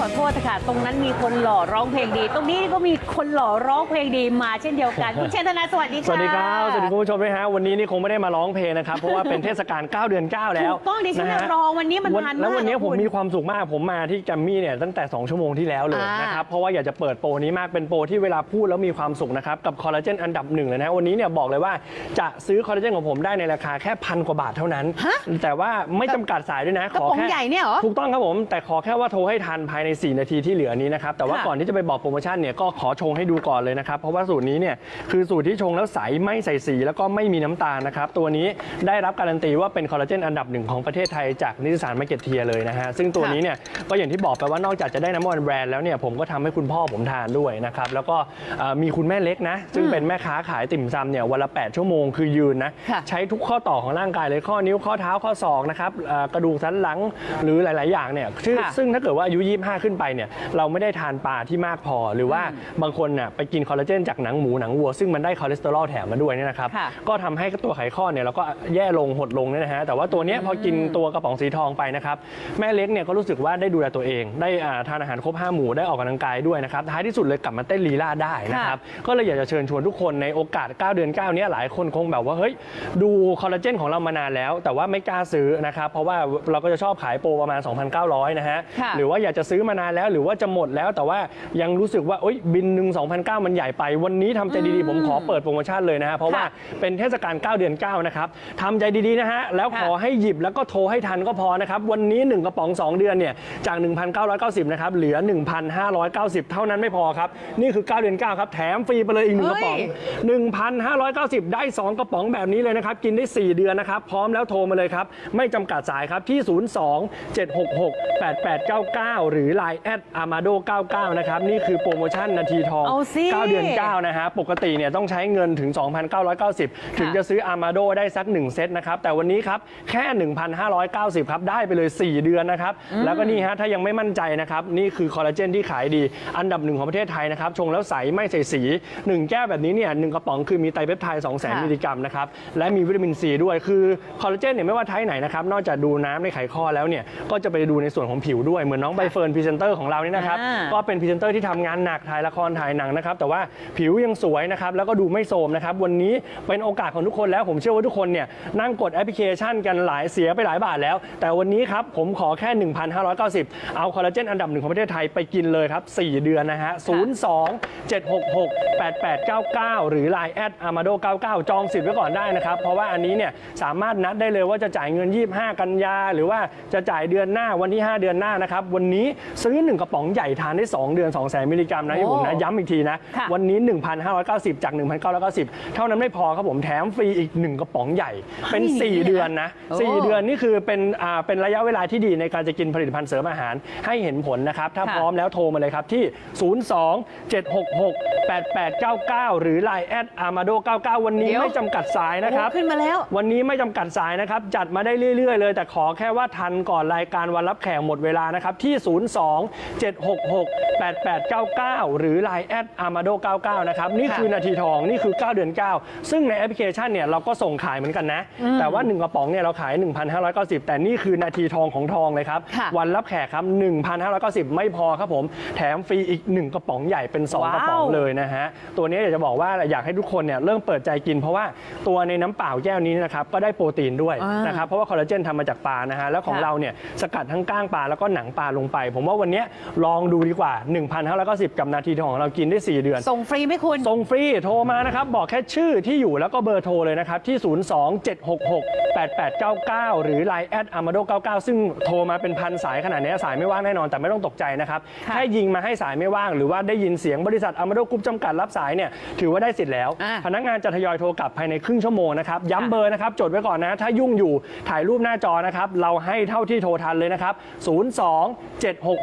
ขอโทษค่ะ ตรงนั้นมีคนหล่อร้องเพลงดี ตรงนี้ก็มีคนหล่อร้องเพลงดีมาเช่นเดียวกัน คุณเชนธนาสวัสดีค่ะ สวัสดีครับ สวัสดีคุณผู้ชมด้วยฮะ วันนี้นี่คงไม่ได้มาร้องเพลงนะครับ เพราะว่าเป็นเทศกาล 9 เดือน 9 แล้วถูกต้องดิฉันนะฮะรอวันนี้มันวันนานมากแล้ววันนี้ผมคุณมีความสุขมากผมมาที่แกรมมี่เนี่ยตั้งแต่ 2 ชั่วโมงที่แล้วเลยอ่านนะครับ เพราะว่าอยากจะเปิดโปรนี้มากเป็นโปรที่เวลาพูดแล้วมีความสุขนะครับกับคอลลาเจนอันดับหนึ่งเลยนะวันนี้เนี่ยบอกเลยว่าจะซื้อคอลลาเจนของผมได้ในราคาแค่พันกว่าบาทเท่านั้นฮะแต่ว่าไม่จำกัดสายด้วยนะกระป๋องแค่ใหญ่เนี่ยเหรอถูกต้องครับผมแต่ขอแค่ว่าโทรให้ทันภายใน4 นาทีที่เหลือนี้นะครับ แต่ว่าค่ะก่อนที่จะไปบอกโปรโมชั่นเนี่ยก็ขอชงให้ดูก่อนเลยนะครับ เพราะว่าสูตรนี้เนี่ยคือสูตรที่ชงแล้วใสไม่ใส่สีแล้วก็ไม่มีน้ำตาลนะครับ ตัวนี้ได้รับการันตีว่าเป็นคอลลาเจนอันดับหนึ่งของประเทศไทยจากนิตยสารมาเก็ตเทียเลยนะฮะ ซึ่งตัวนี้เนี่ยก็อย่างที่บอกไปว่านอกจากจะได้น้ำมันแบรนด์แล้วเนี่ยผมก็ทำให้คุณพ่อผมทานด้วยนะครับ แล้วก็เอ่อมีคุณแม่เล็กนะ ซึ่งเป็นแม่ค้าขายติ่มซำเนี่ยวันละ 8 ชั่วโมงคือยืนนะ ค่ะ ใช้ทุกข้อต่อของร่างกายเลยข้อนิ้วข้อเท้าข้อศอกนะครับเอ่อกระดูกสันหลังหรือหลาย ๆ อย่างเนี่ยซึ่ง ค่ะ ซึ่งถ้าเกิดว่าอายุ 25ขึ้นไปเนี่ยเราไม่ได้ทานปลาที่มากพอ หรือว่าบางคนน่ะไปกินคอลลาเจนจากหนังหมูหนังวัวซึ่งมันได้คอเลสเตอรอลแถมมาด้วยเนี่ยนะครับค่ะ ก็ทำให้ตัวไขข้อเนี่ยเราก็แย่ลงหดลงเนี่ยนะฮะแต่ว่าตัวเนี้ยพอกินตัวกระป๋องสีทองไปนะครับแม่เล็กเนี่ยก็รู้สึกว่าได้ดูแลตัวเอง ได้อ่าทานอาหารครบห้าหมู่ได้ออกกำลังกายด้วยนะครับท้ายที่สุดเลยกลับมาเต้นลีลาได้นะครับก็เลยอยากจะเชิญชวนทุกคนในโอกาส 9 เดือน 9 เนี้ยหลายคนคงแบบว่าเฮ้ยดูคอลลาเจนของเรามานานแล้ว แต่ว่าไม่กล้าซื้อนะครับเพราะว่าเราก็จะชอบขายโปรประมาณ 2,900 นะฮะค่ะ หรือว่าอยากจะซื้อมานานแล้ว หรือว่าจะหมดแล้วแต่ว่ายังรู้สึกว่าเอ้ยบินหนึ่ง2,009มันใหญ่ไป วันนี้ทำใจดีๆ ผมขอเปิดโปรโมชั่นเลยนะฮะเพราะว่าเป็นเทศกาล9เดือน9นะครับทำใจดีๆนะฮะแล้วขอให้หยิบแล้วก็โทรให้ทันก็พอนะครับวันนี้ 1 กระป๋อง 2 เดือนเนี่ยจาก 1,990นะครับเหลือ 1,590 เท่านั้นไม่พอครับนี่คือ 9 เดือน 9 ครับ แถมฟรีไปเลยอีก1กระป๋อง 1,590 ได้ 2 กระป๋องแบบนี้เลยนะครับ กินได้ 4 เดือนนะครับ พร้อมแล้วโทรมาเลยครับ ไม่จำกัดสายครับที่ 02 766 8899 หรือ Line แอด amado 99 นะครับ นี่คือโปรโมชั่นนาทีทอง เอาสิ9 เดือน 9 นะฮะ ปกติเนี่ยต้องใช้เงินถึง 2,990 ถึงจะซื้อ Amado ได้สัก 1 เซตนะครับ แต่วันนี้ครับ แค่ 1,590 ครับ ได้ไปเลย 4 เดือนนะครับ แล้วก็นี่ฮะ ถ้ายังไม่มั่นใจนะครับ นี่คือคอลลาเจนที่ขายดี อันดับหนึ่งของประเทศไทยนะครับ ชงแล้วใสไม่ใส่สี 1 แก้วแบบนี้เนี่ยหนึ่งกระป๋องคือมีไตรเปปไทด์200,000ค่ะมิลลิกรัมนะครับ และมีวิตามินซีด้วย คือคอลลาเจนเนี่ยไม่ว่าไทป์ไหนนะครับ นอกจากดูน้ำในไขข้อแล้วเนี่ย ก็จะไปดูในส่วนของผิวด้วย เหมือนน้องใบเฟิร์นพรีเซนเตอร์ของเรานี่นะครับ อ่า ก็เป็นพรีเซนเตอร์ที่ทำงานหนักถ่ายละครถ่ายหนังนะครับ แต่ว่าผิวยังสวยนะครับ แล้วก็ดูไม่โทรมนะครับ วันนี้เป็นโอกาสของทุกคนแล้ว ผมเชื่อว่าทุกคนเนี่ยนั่งกดแอปพลิเคชันกันหลายเสียไปหลายบาทแล้ว แต่วันนี้ครับ ผมขอแค่ 1,590 เอาคอลลาเจนอันดับหนึ่งของประเทศไทยไปกินเลยครับ 4 เดือนนะฮะ 02 766 8899 หรือ Line แอด amado 99 จองสิทธิ์ไว้ก่อนได้นะครับ เพราะว่าอันนี้เนี่ยสามารถนัดได้เลยว่าจะจ่ายเงิน 25 กันยา หรือว่าจะจ่ายเดือนหน้าวันที่ 5 เดือนหน้านะครับ วันนี้ซื้อ 1 กระป๋องใหญ่ทานได้ 2 เดือน2 0 0 0 0มิลลิกรัมนะที่ผมนะ ย้ำอีกทีนะ ค่ะวันนี้ 1,590 จาก 1,990 เท่านั้นไม่พอครับผมแถมฟรีอีก 1 กระป๋องใหญ่ เป็นเฮ้ย4เดือนนะ โอ้4 เดือนนี่คือเป็นอ่าเป็นระยะเวลาที่ดีในการจะกินผลิตภัณฑ์เสริมอาหารให้เห็นผลนะครับ ถ้าค่ะ พร้อมแล้วโทรมาเลยครับที่ 02 766 8899 หรือ Line แอด amado 99 วันนี้เดี๋ยวไม่จำกัดสายนะครับ โอ้ขึ้นมาแล้ว วันนี้ไม่จำกัดสายนะครับ จัดมาได้เรื่อย ๆ เลย แต่ขอแค่ว่าทันก่อนรายการวันรับแขกหมดเวลานะครับ ที่02 766 8899 หรือ Line แอด amado 99 นะครับ นี่ค่ะคือนาทีทอง นี่คือ 9 เดือน 9 ซึ่งในแอปพลิเคชันเนี่ยเราก็ส่งขายเหมือนกันนะ แต่ว่า 1 กระป๋องเนี่ยเราขาย 1,590 แต่นี่คือนาทีทองของทองเลยครับค่ะวันรับแขกครับ 1,590 ไม่พอครับผม แถมฟรีอีก 1 กระป๋องใหญ่เป็น 2 กระป๋องว้าวเลยนะฮะ ตัวนี้อยากจะบอกว่าอยากให้ทุกคนเนี่ยเริ่มเปิดใจกิน เพราะว่าตัวในน้ำเปล่าแก้วนี้นะครับก็ได้โปรตีนด้วยอ่านนะครับเพราะว่าคอลลาเจนทำมาจากปลานะฮะแล้วของค่ะเราเนี่ยสกัดทั้งก้างปลาแล้วก็หนังปลาลงไปผมว่าวันเนี้ยลองดูดีกว่า 1,590 กับนาทีทองของเรากินได้ 4 เดือน ส่งฟรีไหมคุณ ส่งฟรีโทรมานะครับ บอกแค่ชื่อที่อยู่แล้วก็เบอร์โทรเลยนะครับ ที่ 02-766-8899 หรือ Line แอด amado 99 ซึ่งโทรมาเป็นพันสายขนาดนี้สายไม่ว่างแน่นอนแต่ไม่ต้องตกใจนะครับค่ะแค่ยิงมาให้สายไม่ว่าง หรือว่าได้ยินเสียงบริษัท amado group จำกัดรับสายเนี่ยถือว่าได้สิทธิ์แล้วอ่าพนักงานจะทยอยโทรกลับภายในครึ่งชั่วโมงนะครับย้ำเบอร์นะครับจดไว้ก่อนนะถ้ายุ่งอยู่ถ่ายรูปหน้าจอนะครับเราให้เท่าที่โทรทันเลยนะครับ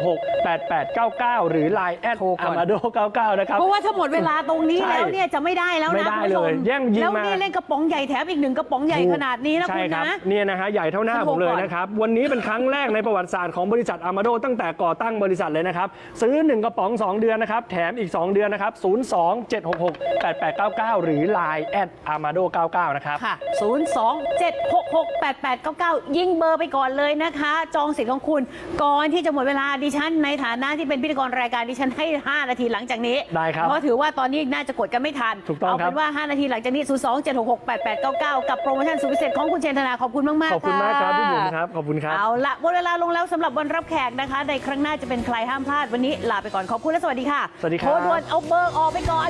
02-766-8899 หรือ Line แอดโทรก่อน amado 99 นะครับ เพราะว่าถ้าหมดเวลาตรงนี้ใช่แล้วเนี่ยจะไม่ได้แล้วไม่นะได้คุณผู้ชมเลยแย่งยิงแล้วมานี่เล่นกระป๋องใหญ่แถมอีกหนึ่งกระป๋องใหญ่ขนาดนี้นะใช่คุณครับนะ เนี่ยนะฮะใหญ่เท่าหน้าโทรผมเลยก่อนนะครับ วันนี้เป็นครั้งแรกในประวัติศาสตร์ของบริษัทอามาโดตั้งแต่ก่อตั้งบริษัทเลยนะครับ ซื้อ 1 กระป๋อง 2 เดือนนะครับ แถมอีก 2 เดือนนะครับ 02 766 8899 หรือ Line แอดอามาโด99 นะครับ ค่ะ 0 2 7 6 6 8 8 9 9 ยิงเบอร์ไปก่อนเลยนะคะ จองสิทธิ์ของคุณก่อนที่จะหมดเวลาดิดิฉันในฐานะที่เป็นพิธีกรรายการดิฉันให้ 5 นาทีหลังจากนี้ได้ครับเพราะถือว่าตอนนี้น่าจะกดกันไม่ทันถูกต้องเอาครัเป็บนว่า 5 นาทีหลังจากนี้ 0 2 7 6 6 8 8 9 9 กับโปรโมชั่นสุดพิเศษของคุณเชนธนาขอบคุณมากๆขอบคุณมากครับะพี่บุ๋มครับขอบคุณครับเอาละหมดเวลาลงแล้วสำหรับวันรับแขกนะคะ ในครั้งหน้าจะเป็นใครห้ามพลาดวันนี้ลาไปก่อนขอบคุณและสวัสดีค่ะสวัสดีครับโทรด่วนเอาเบอร์ออกไปก่อน